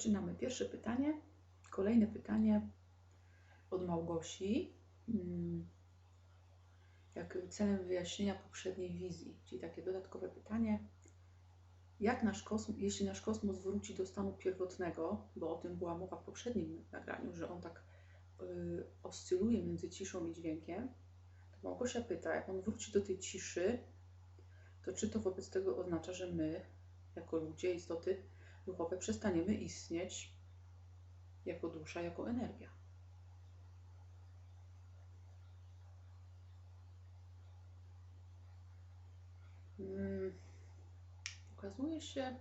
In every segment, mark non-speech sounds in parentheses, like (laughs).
zaczynamy. Pierwsze pytanie, kolejne pytanie od Małgosi. Mm, Jak celem wyjaśnienia poprzedniej wizji, czyli takie dodatkowe pytanie. Jak nasz kosmos, jeśli nasz kosmos wróci do stanu pierwotnego, bo o tym była mowa w poprzednim nagraniu, że on tak y, oscyluje między ciszą i dźwiękiem, to Małgosia pyta, jak on wróci do tej ciszy, to czy to wobec tego oznacza, że my, jako ludzie, istoty duchowe, przestaniemy istnieć jako dusza, jako energia? Mm, Okazuje się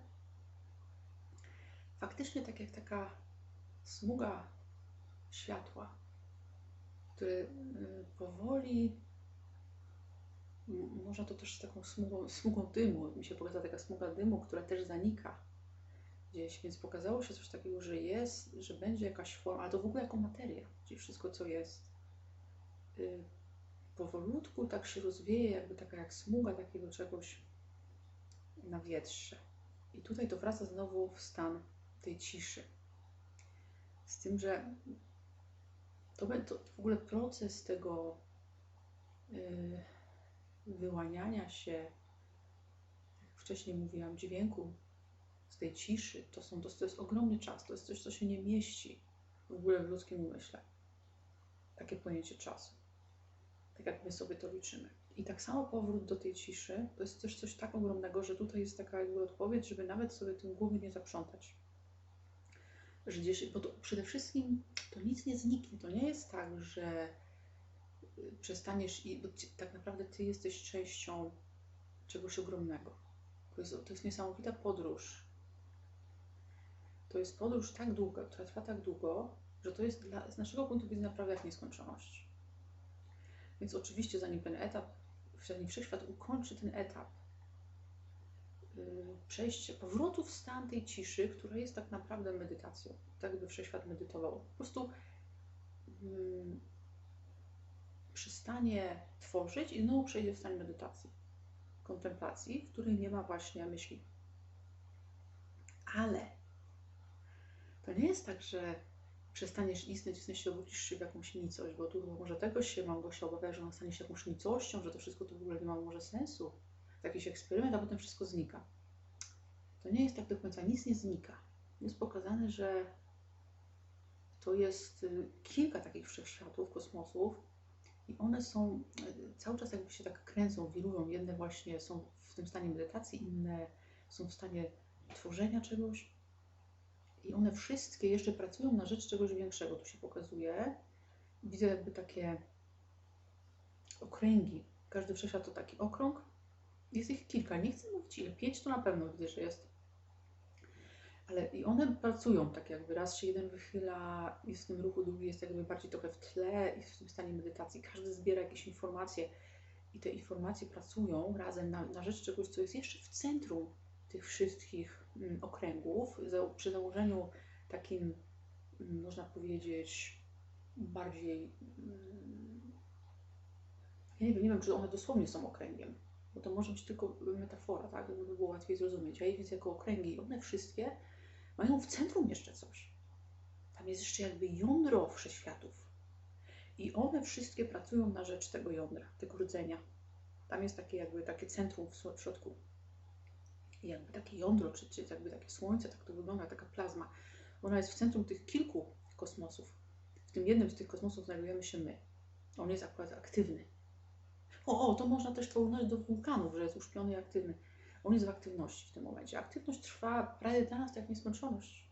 faktycznie tak jak taka smuga światła, które y, powoli, można to też z taką smugą, smugą dymu, mi się pokazała taka smuga dymu, która też zanika gdzieś, więc pokazało się coś takiego, że jest, że będzie jakaś forma, ale to w ogóle jako materia, czyli wszystko co jest. y, Powolutku tak się rozwieje, jakby taka jak smuga takiego czegoś na wietrze. I tutaj to wraca znowu w stan tej ciszy. Z tym, że to, to w ogóle proces tego yy, wyłaniania się, jak wcześniej mówiłam, dźwięku z tej ciszy, to, są, to, jest ogromny czas. To jest coś, co się nie mieści w ogóle w ludzkim umyśle. Takie pojęcie czasu. Tak jak my sobie to liczymy. I tak samo powrót do tej ciszy to jest też coś tak ogromnego, że tutaj jest taka jakby odpowiedź, żeby nawet sobie tym głowy nie zaprzątać. Że gdzieś, bo to przede wszystkim to nic nie zniknie. To nie jest tak, że y, przestaniesz i tak naprawdę ty jesteś częścią czegoś ogromnego. To jest, to jest niesamowita podróż. To jest podróż tak długa, która trwa tak długo, że to jest dla, z naszego punktu widzenia naprawdę jak nieskończoność. Więc oczywiście zanim ten etap, zanim wszechświat ukończy ten etap yy, przejście, powrotu w stan tej ciszy, która jest tak naprawdę medytacją, tak jakby wszechświat medytował. Po prostu yy, przestanie tworzyć i znowu przejdzie w stan medytacji, kontemplacji, w której nie ma właśnie myśli. Ale to nie jest tak, że przestaniesz istnieć, w sensie obrócisz się w jakąś nicość, bo tu może tego się Małgosia obawia, że ona stanie się jakąś nicością, że to wszystko to w ogóle nie ma może sensu. Jakiś eksperyment, a potem wszystko znika. To nie jest tak do końca, nic nie znika. Jest pokazane, że to jest y, kilka takich wszechświatów, kosmosów i one są y, cały czas jakby się tak kręcą, wirują. Jedne właśnie są w tym stanie medytacji, inne są w stanie tworzenia czegoś, i one wszystkie jeszcze pracują na rzecz czegoś większego. Tu się pokazuje. Widzę jakby takie okręgi. Każdy wszechświat to taki okrąg. Jest ich kilka. Nie chcę mówić ile. Pięć to na pewno widzę, że jest. Ale i one pracują tak jakby. Raz się jeden wychyla, jest w tym ruchu, drugi jest jakby bardziej trochę w tle i w tym stanie medytacji. Każdy zbiera jakieś informacje i te informacje pracują razem na, na rzecz czegoś, co jest jeszcze w centrum tych wszystkich okręgów, za, przy założeniu takim, mm, można powiedzieć, bardziej. mm, Ja nie wiem, nie wiem, czy one dosłownie są okręgiem, bo to może być tylko metafora, tak, żeby było łatwiej zrozumieć. Ja je widzę jako okręgi one wszystkie mają w centrum jeszcze coś. Tam jest jeszcze jakby jądro wszechświatów. I one wszystkie pracują na rzecz tego jądra, tego rdzenia. Tam jest takie jakby takie centrum w środku jakby takie jądro, czy, jakby takie słońce, tak to wygląda, taka plazma. Ona jest w centrum tych kilku kosmosów. W tym jednym z tych kosmosów znajdujemy się my. On jest akurat aktywny. O, o, to można też porównać do wulkanów, że jest uśpiony i aktywny. On jest w aktywności w tym momencie. Aktywność trwa prawie dla nas jak nieskończoność.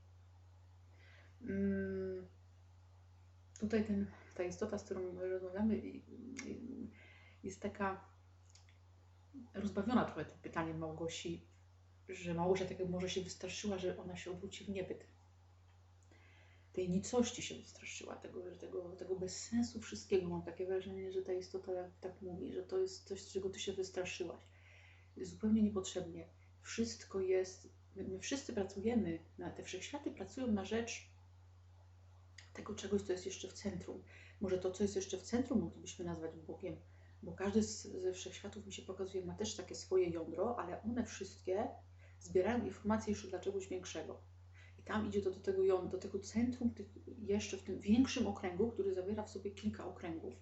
Mm, tutaj ten, ta istota, z którą rozmawiamy, jest taka rozbawiona trochę tym pytaniem Małgosi, że Małgosia tak jak może się wystraszyła, że ona się obróci w niebyt. Tej nicości się wystraszyła, tego, tego, tego bezsensu wszystkiego. Mam takie wrażenie, że ta istota tak mówi, że to jest coś, czego ty się wystraszyłaś. Zupełnie niepotrzebnie. Wszystko jest, my, my wszyscy pracujemy, na, te wszechświaty pracują na rzecz tego czegoś, co jest jeszcze w centrum. Może to, co jest jeszcze w centrum, moglibyśmy nazwać Bogiem, bo każdy z, ze wszechświatów mi się pokazuje, ma też takie swoje jądro, ale one wszystkie zbierają informacje jeszcze dla czegoś większego. I tam idzie to do tego jon, do tego centrum, jeszcze w tym większym okręgu, który zawiera w sobie kilka okręgów.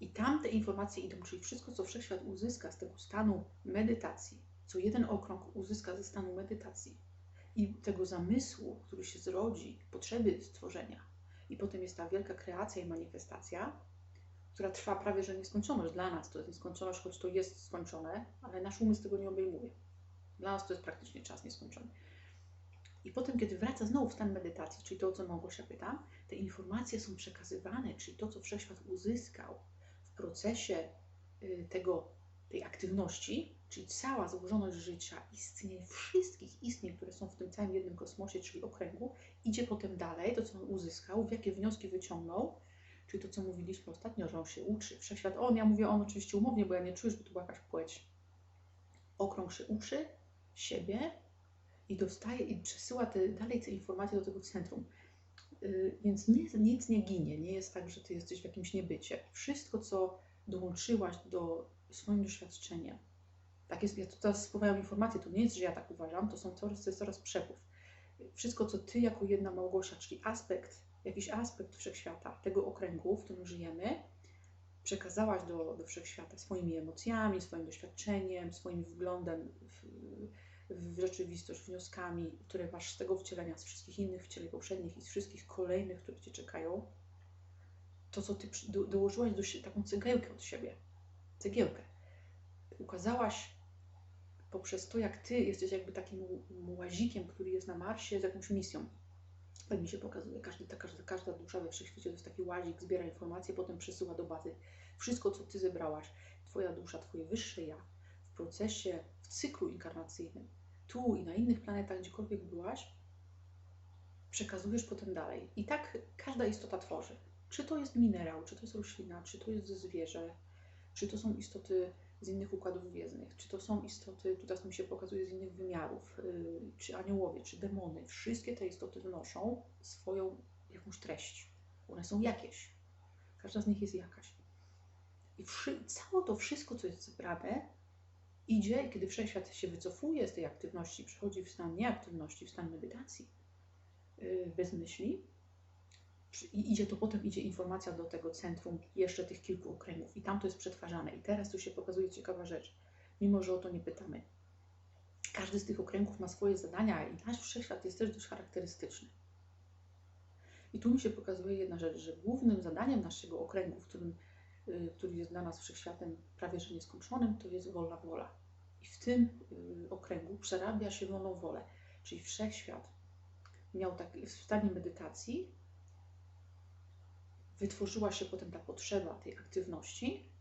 I tam te informacje idą, czyli wszystko, co wszechświat uzyska z tego stanu medytacji, co jeden okrąg uzyska ze stanu medytacji i tego zamysłu, który się zrodzi, potrzeby stworzenia, i potem jest ta wielka kreacja i manifestacja, która trwa prawie że nieskończoność. Dla nas to jest nieskończoność, choć to jest skończone, ale nasz umysł tego nie obejmuje. Dla nas to jest praktycznie czas nieskończony. I potem, kiedy wraca znowu w stan medytacji, czyli to, o co Małgosia pyta, te informacje są przekazywane, czyli to, co wszechświat uzyskał w procesie y, tego, tej aktywności, czyli cała złożoność życia, istnień, wszystkich istnień, które są w tym całym jednym kosmosie, czyli okręgu, idzie potem dalej, to, co on uzyskał, jakie wnioski wyciągnął, czyli to, co mówiliśmy ostatnio, że on się uczy. Wszechświat, on, ja mówię on oczywiście umownie, bo ja nie czuję, żeby to była jakaś płeć. Okrąg się uczy siebie i dostaje i przesyła te, dalej te informacje do tego centrum. Yy, więc nic, nic nie ginie, nie jest tak, że ty jesteś w jakimś niebycie. Wszystko, co dołączyłaś do swoim doświadczeniem, tak jest, ja tu teraz spływają informacje, to nie jest, że ja tak uważam, to są coraz, to jest coraz przepływ. Wszystko, co ty jako jedna Małgosia, czyli aspekt, jakiś aspekt wszechświata, tego okręgu, w którym żyjemy, przekazałaś do, do wszechświata swoimi emocjami, swoim doświadczeniem, swoim wglądem w, w rzeczywistość, wnioskami, które masz z tego wcielenia, z wszystkich innych wcieleń poprzednich i z wszystkich kolejnych, które cię czekają, to, co ty do, dołożyłaś do taką cegiełkę od siebie, cegiełkę. Ukazałaś poprzez to, jak ty jesteś jakby takim łazikiem, który jest na Marsie z jakąś misją. Tak mi się pokazuje. Każdy, każda, każda dusza we wszechświecie to jest taki łazik, zbiera informacje, potem przesyła do bazy. Wszystko, co ty zebrałaś, twoja dusza, twoje wyższe ja, w procesie, w cyklu inkarnacyjnym, tu i na innych planetach, gdziekolwiek byłaś, przekazujesz potem dalej. I tak każda istota tworzy. Czy to jest minerał, czy to jest roślina, czy to jest zwierzę, czy to są istoty z innych układów gwiezdnych, czy to są istoty, tutaj mi się pokazuje z innych wymiarów, yy, czy aniołowie, czy demony, wszystkie te istoty wnoszą swoją jakąś treść. One są jakieś. Każda z nich jest jakaś. I wszy, całe to wszystko, co jest zebrane, idzie, kiedy wszechświat się wycofuje z tej aktywności, przechodzi w stan nieaktywności, w stan medytacji, yy, bez myśli, i idzie to potem, idzie informacja do tego centrum jeszcze tych kilku okręgów i tam to jest przetwarzane. I teraz tu się pokazuje ciekawa rzecz, mimo że o to nie pytamy. Każdy z tych okręgów ma swoje zadania i nasz wszechświat jest też dość charakterystyczny. I tu mi się pokazuje jedna rzecz, że głównym zadaniem naszego okręgu, w którym, y, który jest dla nas wszechświatem prawie że nieskończonym, to jest wolna wola. I w tym y, okręgu przerabia się wolną wolę. Czyli wszechświat miał tak, w stanie medytacji wytworzyła się potem ta potrzeba tej aktywności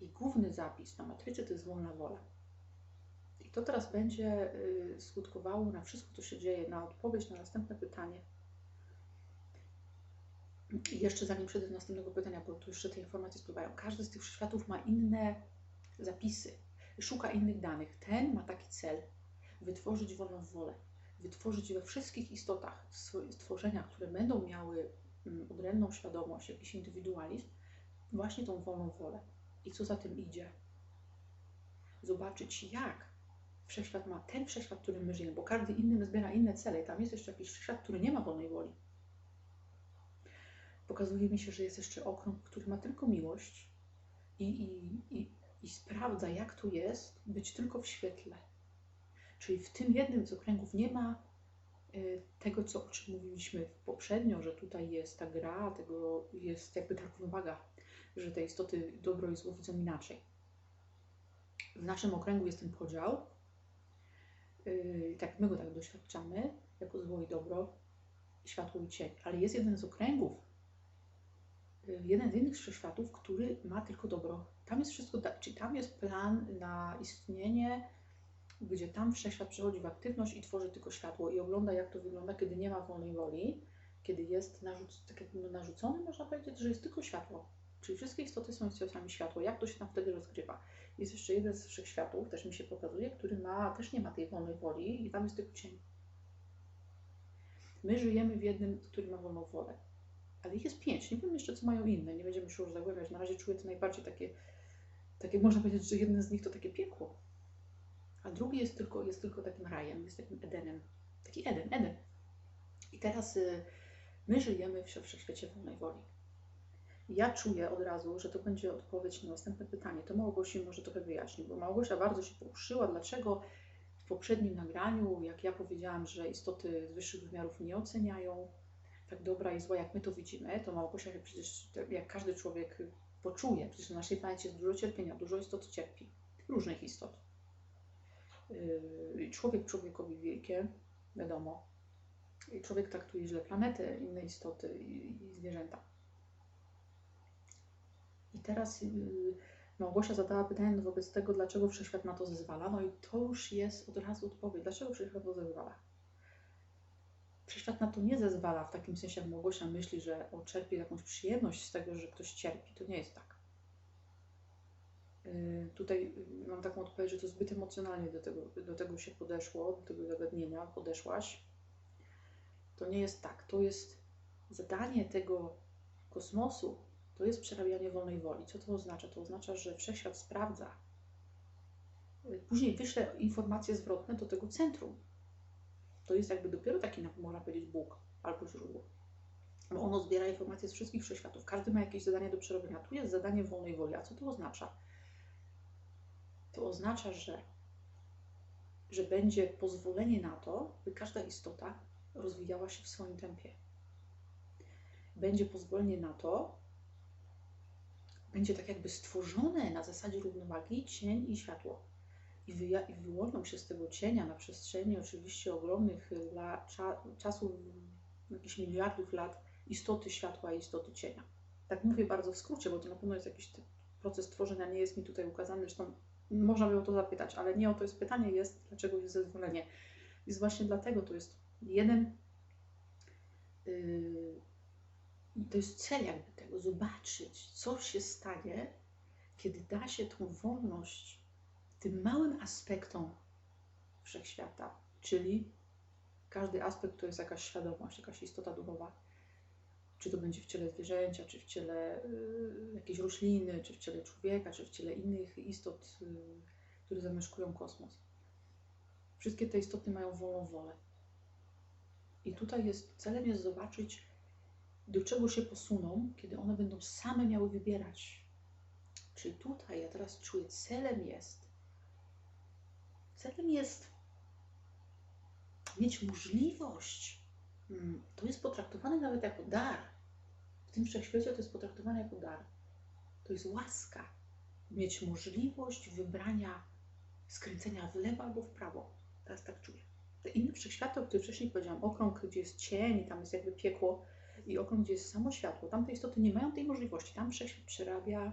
i główny zapis na matrycy to jest wolna wola. I to teraz będzie y, skutkowało na wszystko, co się dzieje, na odpowiedź na następne pytanie. I jeszcze zanim przejdę do następnego pytania, bo tu jeszcze te informacje spływają. Każdy z tych światów ma inne zapisy, szuka innych danych. Ten ma taki cel, wytworzyć wolną wolę, wytworzyć we wszystkich istotach stworzenia, które będą miały odrębną świadomość, jakiś indywidualizm, właśnie tą wolną wolę. I co za tym idzie? Zobaczyć, jak wszechświat ma ten wszechświat, w którym my żyjemy, bo każdy inny zbiera inne cele. Tam jest jeszcze jakiś wszechświat, który nie ma wolnej woli. Pokazuje mi się, że jest jeszcze okrąg, który ma tylko miłość i, i, i, i sprawdza, jak to jest być tylko w świetle. Czyli w tym jednym z okręgów nie ma tego, co, o czym mówiliśmy poprzednio, że tutaj jest ta gra, tego jest jakby ta równowaga, że te istoty dobro i zło widzą inaczej. W naszym okręgu jest ten podział, yy, tak my go tak doświadczamy, jako zło i dobro, światło i cień. Ale jest jeden z okręgów, yy, jeden z innych wszechświatów, który ma tylko dobro. Tam jest wszystko, czyli tam jest plan na istnienie gdzie tam wszechświat przechodzi w aktywność i tworzy tylko światło i ogląda, jak to wygląda, kiedy nie ma wolnej woli, kiedy jest narzuc tak jakby narzucony, można powiedzieć, że jest tylko światło. Czyli wszystkie istoty są istotami światła. Jak to się tam wtedy rozgrywa? Jest jeszcze jeden z wszechświatów, też mi się pokazuje, który ma, też nie ma tej wolnej woli i tam jest tylko cień. My żyjemy w jednym, który ma wolną wolę. Ale ich jest pięć. Nie wiem jeszcze, co mają inne. Nie będziemy się już zagłębiać. Na razie czuję to najbardziej takie, takie można powiedzieć, że jeden z nich to takie piekło a drugi jest tylko, jest tylko takim rajem, jest takim Edenem. Taki Eden, Eden. I teraz y, my żyjemy w wszechświecie wolnej woli. Ja czuję od razu, że to będzie odpowiedź na następne pytanie. To Małgosi może trochę wyjaśni, bo Małgosia bardzo się poruszyła, dlaczego w poprzednim nagraniu, jak ja powiedziałam, że istoty z wyższych wymiarów nie oceniają tak dobra i zła, jak my to widzimy, to Małgosia przecież, jak każdy człowiek poczuje, przecież na naszej planecie jest dużo cierpienia, dużo istot cierpi, różnych istot. Yy, człowiek człowiekowi wielkie, wiadomo. I człowiek traktuje źle planetę, inne istoty i, i zwierzęta. I teraz yy, Małgosia zadała pytanie no wobec tego, dlaczego wszechświat na to zezwala. No i to już jest od razu odpowiedź. Dlaczego wszechświat na to zezwala? Wszechświat na to nie zezwala w takim sensie, jak Małgosia myśli, że on czerpie jakąś przyjemność z tego, że ktoś cierpi. To nie jest tak. Yy, tutaj mam taką odpowiedź, że to zbyt emocjonalnie do tego, do tego się podeszło, do tego zagadnienia podeszłaś. To nie jest tak. To jest zadanie tego kosmosu, to jest przerabianie wolnej woli. Co to oznacza? To oznacza, że wszechświat sprawdza. Yy, później wyśle informacje zwrotne do tego centrum. To jest jakby dopiero taki, można powiedzieć, Bóg albo źródło. Bo ono zbiera informacje z wszystkich wszechświatów. Każdy ma jakieś zadanie do przerobienia. Tu jest zadanie wolnej woli. A co to oznacza? To oznacza, że, że będzie pozwolenie na to, by każda istota rozwijała się w swoim tempie. Będzie pozwolenie na to, będzie tak jakby stworzone na zasadzie równowagi cień i światło. I, wyja- i wyłonią się z tego cienia na przestrzeni oczywiście ogromnych la- cza- czasów, jakichś miliardów lat, istoty światła i istoty cienia. Tak mówię bardzo w skrócie, bo to na pewno jest jakiś proces tworzenia, nie jest mi tutaj ukazany, zresztą można by o to zapytać, ale nie o to jest pytanie, jest dlaczego jest zezwolenie. I właśnie dlatego to jest jeden, yy, to jest cel jakby tego, zobaczyć, co się stanie, kiedy da się tą wolność tym małym aspektom wszechświata, czyli każdy aspekt to jest jakaś świadomość, jakaś istota duchowa, czy to będzie w ciele zwierzęcia, czy w ciele y, jakiejś rośliny, czy w ciele człowieka, czy w ciele innych istot, y, które zamieszkują kosmos. Wszystkie te istoty mają wolną wolę. I tutaj jest, celem jest zobaczyć, do czego się posuną, kiedy one będą same miały wybierać. Czyli tutaj, ja teraz czuję, celem jest, celem jest mieć możliwość to jest potraktowane nawet jako dar. W tym wszechświecie to jest potraktowane jako dar. To jest łaska. Mieć możliwość wybrania, skręcenia w lewo albo w prawo. Teraz tak czuję. Te inne wszechświaty, o których wcześniej powiedziałam, okrąg, gdzie jest cień, tam jest jakby piekło, i okrąg, gdzie jest samo światło, tam te istoty nie mają tej możliwości. Tam wszechświat przerabia,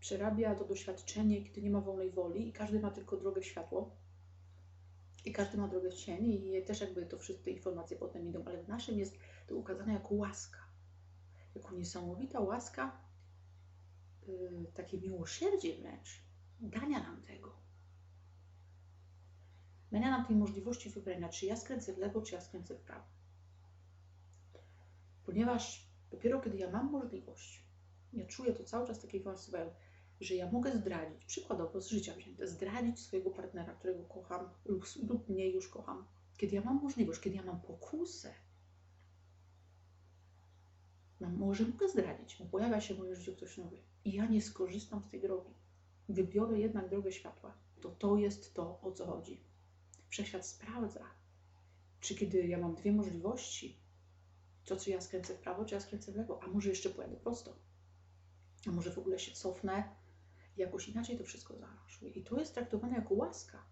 przerabia to doświadczenie, kiedy nie ma wolnej woli i każdy ma tylko drogę w światło i każdy ma drogę w cień i też jakby to wszystkie informacje potem idą, ale w naszym jest to ukazane jako łaska. Jako niesamowita łaska, yy, takie miłosierdzie wręcz, dania nam tego. Dania nam tej możliwości wybrania, czy ja skręcę w lewo, czy ja skręcę w prawo. Ponieważ dopiero kiedy ja mam możliwość, ja czuję to cały czas takie informacje, że ja mogę zdradzić, przykładowo z życia wzięte, zdradzić swojego partnera, którego kocham lub, lub mniej już kocham, kiedy ja mam możliwość, kiedy ja mam pokusę, no może mogę zdradzić, bo pojawia się w moim życiu ktoś nowy i ja nie skorzystam z tej drogi. Wybiorę jednak drogę światła. To to jest to, o co chodzi. Wszechświat sprawdza, czy kiedy ja mam dwie możliwości, to czy ja skręcę w prawo, czy ja skręcę w lewo, a może jeszcze pojadę prosto. A może w ogóle się cofnę, jakoś inaczej to wszystko zaaranżuję. I to jest traktowane jako łaska.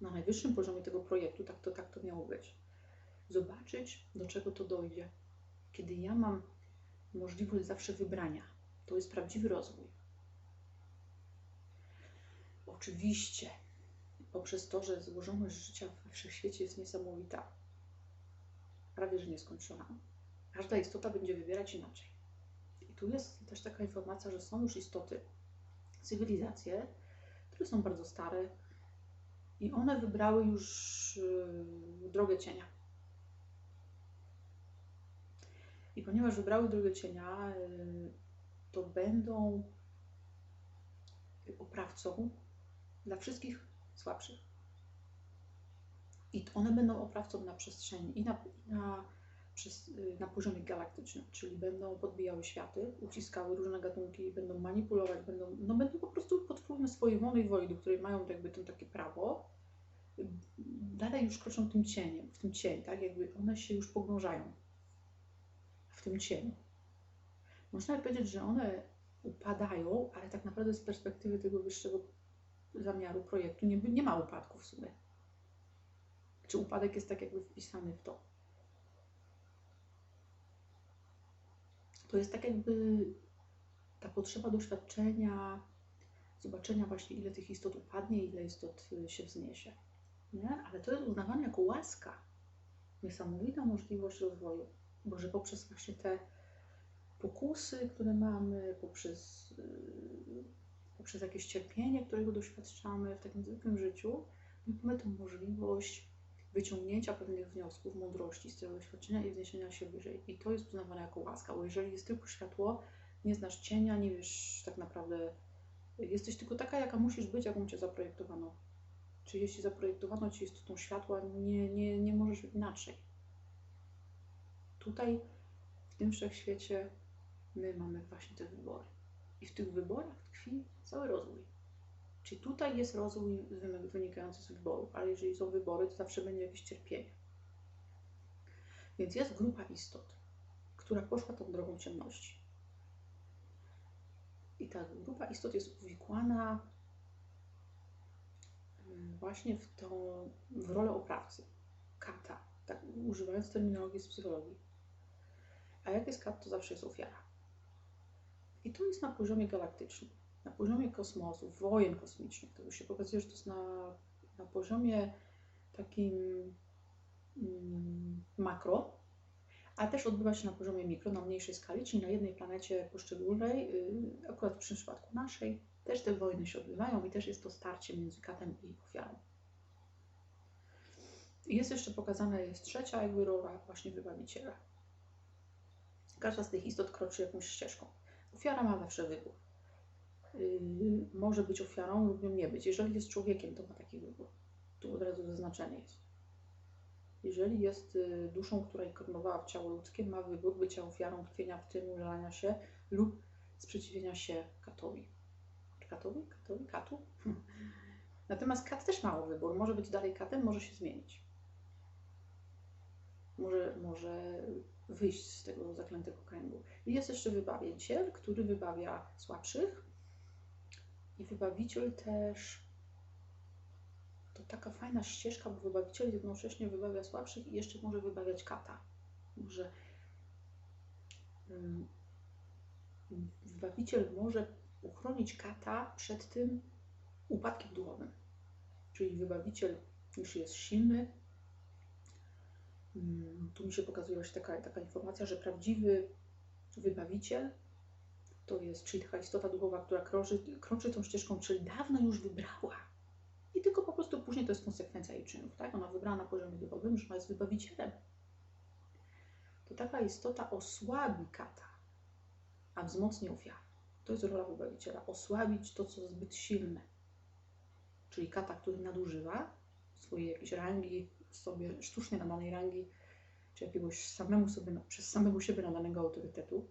Na najwyższym poziomie tego projektu tak to, tak to miało być. Zobaczyć, do czego to dojdzie. Kiedy ja mam możliwość zawsze wybrania, to jest prawdziwy rozwój. Oczywiście, poprzez to, że złożoność życia we wszechświecie jest niesamowita, prawie że nieskończona, każda istota będzie wybierać inaczej. I tu jest też taka informacja, że są już istoty, cywilizacje, które są bardzo stare i one wybrały już yy, drogę cienia. I ponieważ wybrały drogę cienia, yy, to będą oprawcą dla wszystkich słabszych. I one będą oprawcą na przestrzeni i na, i na, przez, y, na poziomie galaktycznym, czyli będą podbijały światy, uciskały różne gatunki, będą manipulować, będą, no będą po prostu pod wpływem swojej wolnej woli, do której mają jakby to takie prawo, dalej już kroczą tym cieniem, w tym cień, tak? Jakby one się już pogrążają w tym cieniu. Można powiedzieć, że one upadają, ale tak naprawdę z perspektywy tego wyższego zamiaru projektu nie, nie ma upadku w sumie. Czy upadek jest tak jakby wpisany w to? To jest tak jakby ta potrzeba doświadczenia, zobaczenia właśnie ile tych istot upadnie, ile istot y, się wzniesie. Nie? Ale to jest uznawane jako łaska. Niesamowita możliwość rozwoju. Bo że poprzez właśnie te pokusy, które mamy, poprzez, yy, poprzez jakieś cierpienie, którego doświadczamy w takim zwykłym życiu, mamy tę możliwość wyciągnięcia pewnych wniosków, mądrości z tego doświadczenia i wzniesienia się wyżej. I to jest uznawane jako łaska, bo jeżeli jest tylko światło, nie znasz cienia, nie wiesz tak naprawdę, jesteś tylko taka, jaka musisz być, jaką cię zaprojektowano. Czy jeśli zaprojektowano ci istotą światła, nie, nie, nie możesz inaczej. Tutaj, w tym wszechświecie, my mamy właśnie te wybory. I w tych wyborach tkwi cały rozwój. Czyli tutaj jest rozwój wynikający z wyborów, ale jeżeli są wybory, to zawsze będzie jakieś cierpienie. Więc jest grupa istot, która poszła tą drogą ciemności. I ta grupa istot jest uwikłana mm, właśnie w tą w rolę oprawcy, kata, tak używając terminologii z psychologii. A jak jest kat, to zawsze jest ofiara. I to jest na poziomie galaktycznym, na poziomie kosmosu, wojen kosmicznych. To już się pokazuje, że to jest na, na poziomie takim mm, makro, a też odbywa się na poziomie mikro, na mniejszej skali, czyli na jednej planecie poszczególnej, yy, akurat w przypadku naszej, też te wojny się odbywają i też jest to starcie między katem i ofiarą. Jest jeszcze pokazana, jest trzecia jakby rola właśnie wybawiciela. Każda z tych istot kroczy jakąś ścieżką. Ofiara ma zawsze wybór. Yy, może być ofiarą lub nie być. Jeżeli jest człowiekiem, to ma taki wybór. Tu od razu zaznaczenie jest. Jeżeli jest yy, duszą, która inkarnowała w ciało ludzkie, ma wybór bycia ofiarą tkwienia w tym, ulania się lub sprzeciwienia się katowi. Katowi? Katowi? Katu? (laughs) Natomiast kat też ma wybór. Może być dalej katem, może się zmienić. Może, może wyjść z tego zaklętego kręgu. I jest jeszcze wybawiciel, który wybawia słabszych. I wybawiciel też to taka fajna ścieżka, bo wybawiciel jednocześnie wybawia słabszych i jeszcze może wybawiać kata. Może um, wybawiciel może uchronić kata przed tym upadkiem duchowym. Czyli wybawiciel, jeśli jest silny, Mm, tu mi się pokazuje właśnie taka, taka informacja, że prawdziwy wybawiciel to jest, czyli taka istota duchowa, która krąży, krąży tą ścieżką, czyli dawno już wybrała. I tylko po prostu później to jest konsekwencja jej czynów. Tak? Ona wybrała na poziomie duchowym, że ona jest wybawicielem. To taka istota osłabi kata, a wzmocni ofiarę. To jest rola wybawiciela. Osłabić to, co zbyt silne. Czyli kata, który nadużywa swojej jakiejś rangi, sobie sztucznie nadanej rangi, czy jakiegoś samemu sobie, przez samego siebie nadanego autorytetu.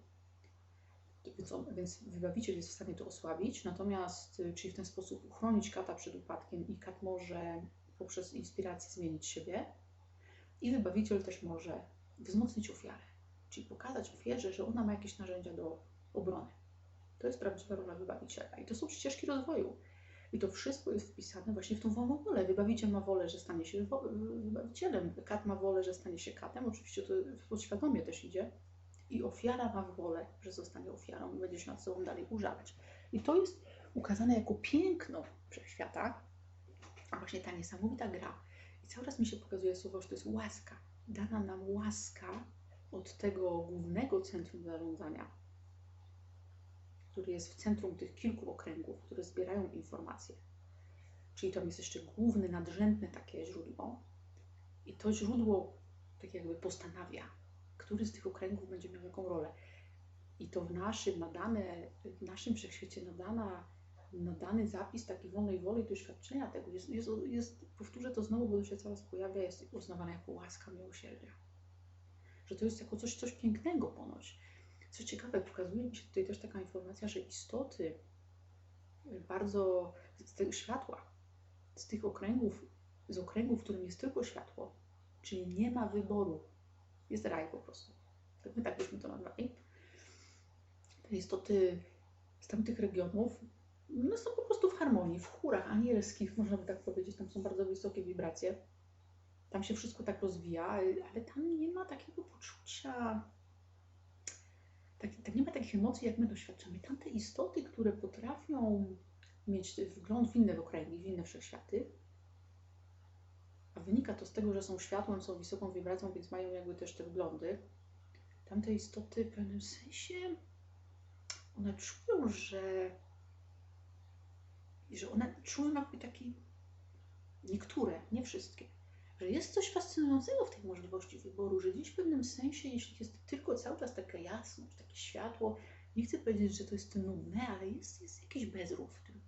Więc, więc wybawiciel jest w stanie to osłabić, natomiast, y, czyli w ten sposób uchronić kata przed upadkiem i kat może poprzez inspirację zmienić siebie. I wybawiciel też może wzmocnić ofiarę, czyli pokazać ofierze, że ona ma jakieś narzędzia do obrony. To jest prawdziwa rola wybawiciela. I to są ścieżki rozwoju. I to wszystko jest wpisane właśnie w tą wolną wolę. Wybawiciel ma wolę, że stanie się wybawicielem. Kat ma wolę, że stanie się katem. Oczywiście to podświadomie też idzie. I ofiara ma wolę, że zostanie ofiarą i będzie się nad sobą dalej użalać. I to jest ukazane jako piękno wszechświata, a właśnie ta niesamowita gra. I cały raz mi się pokazuje słowo, że to jest łaska. Dana nam łaska od tego głównego centrum zarządzania, który jest w centrum tych kilku okręgów, które zbierają informacje. Czyli tam jest jeszcze główne, nadrzędne takie źródło. I to źródło tak jakby postanawia, który z tych okręgów będzie miał jaką rolę. I to w naszym nadane, w naszym wszechświecie nadana nadany zapis taki wolnej woli doświadczenia tego. Jest, jest, jest, powtórzę to znowu, bo to się coraz pojawia, jest uznawane jako łaska miłosierdzia. Że to jest jako coś, coś pięknego ponoć. Co ciekawe, pokazuje mi się tutaj też taka informacja, że istoty bardzo z tego światła, z tych okręgów, z okręgów, w którym jest tylko światło, czyli nie ma wyboru, jest raj po prostu. Tak my tak byśmy to nazwali. Te istoty z tamtych regionów no, są po prostu w harmonii, w chórach anielskich, można by tak powiedzieć. Tam są bardzo wysokie wibracje. Tam się wszystko tak rozwija, ale tam nie ma takiego poczucia, tak, tak nie ma takich emocji, jak my doświadczamy. Tamte istoty, które potrafią mieć wgląd w inne okręgi, w inne wszechświaty, wynika to z tego, że są światłem, są wysoką wibracją, więc mają jakby też te wglądy. Tamte istoty w pewnym sensie one czują, że, że one czują jakby taki, niektóre, nie wszystkie, że jest coś fascynującego w tej możliwości wyboru, że gdzieś w pewnym sensie, jeśli jest tylko cały czas taka jasność, takie światło, nie chcę powiedzieć, że to jest nudne, ale jest, jest jakiś bezruch w tym.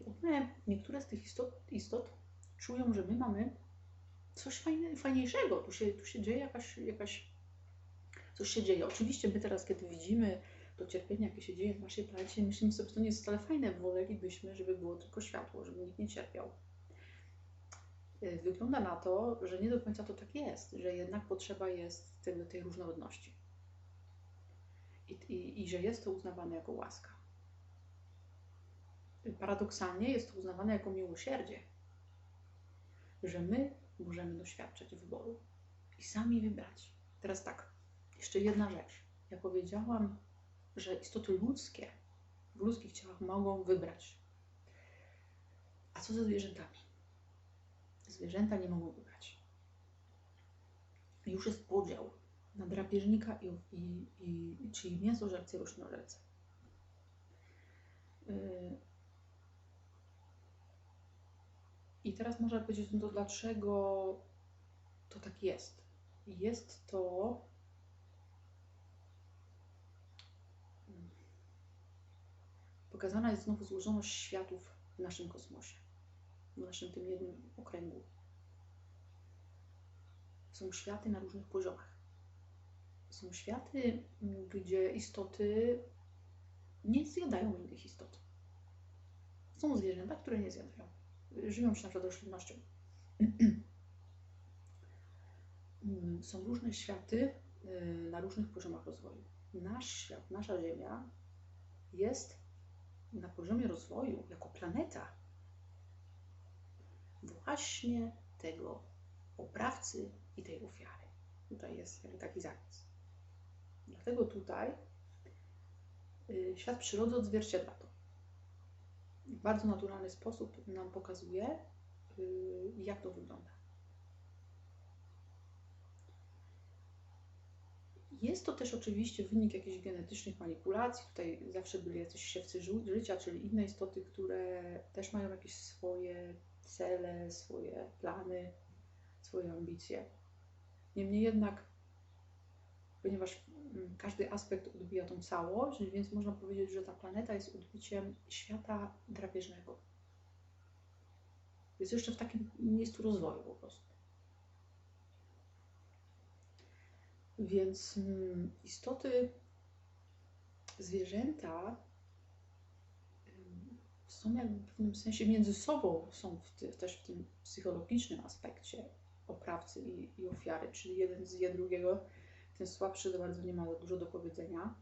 I one, niektóre z tych istot, istot czują, że my mamy coś fajne, fajniejszego, tu się, tu się dzieje jakaś, jakaś, coś się dzieje. Oczywiście my teraz, kiedy widzimy to cierpienie, jakie się dzieje w naszej planecie, myślimy sobie, że to nie jest wcale fajne, wolelibyśmy, żeby było tylko światło, żeby nikt nie cierpiał. Y, wygląda na to, że nie do końca to tak jest, że jednak potrzeba jest tego, tej różnorodności. I, i, I że jest to uznawane jako łaska. Paradoksalnie jest to uznawane jako miłosierdzie, że my możemy doświadczać wyboru i sami wybrać. Teraz tak, jeszcze jedna rzecz. Ja powiedziałam, że istoty ludzkie w ludzkich ciałach mogą wybrać. A co ze zwierzętami? Zwierzęta nie mogą wybrać. Już jest podział na drapieżnika i, i, i czyli mięsożerce i roślinożerce. Yy. I teraz można powiedzieć, no to dlaczego to tak jest? Jest to pokazana jest znowu złożoność światów w naszym kosmosie w naszym tym jednym okręgu. Są światy na różnych poziomach. Są światy, gdzie istoty nie zjadają innych istot. Są zwierzęta, które nie zjadają. Żywią się na przykład roślinnością. (clears throat) Są różne światy y, na różnych poziomach rozwoju. Nasz świat, nasza Ziemia jest na poziomie rozwoju jako planeta właśnie tego oprawcy i tej ofiary. Tutaj jest taki zapis. Dlatego tutaj y, świat przyrody odzwierciedla to. W bardzo naturalny sposób nam pokazuje, y, jak to wygląda. Jest to też oczywiście wynik jakichś genetycznych manipulacji. Tutaj zawsze byli jacyś siewcy życia, czyli inne istoty, które też mają jakieś swoje cele, swoje plany, swoje ambicje. Niemniej jednak, ponieważ mm, każdy aspekt odbija tą całość, więc można powiedzieć, że ta planeta jest odbiciem świata drapieżnego. Jest jeszcze w takim miejscu rozwoju po prostu. Więc mm, istoty, zwierzęta są jakby w pewnym sensie między sobą, są w ty, też w tym psychologicznym aspekcie oprawcy i, i ofiary, czyli jeden zje drugiego, ten słabszy za bardzo nie ma dużo do powiedzenia.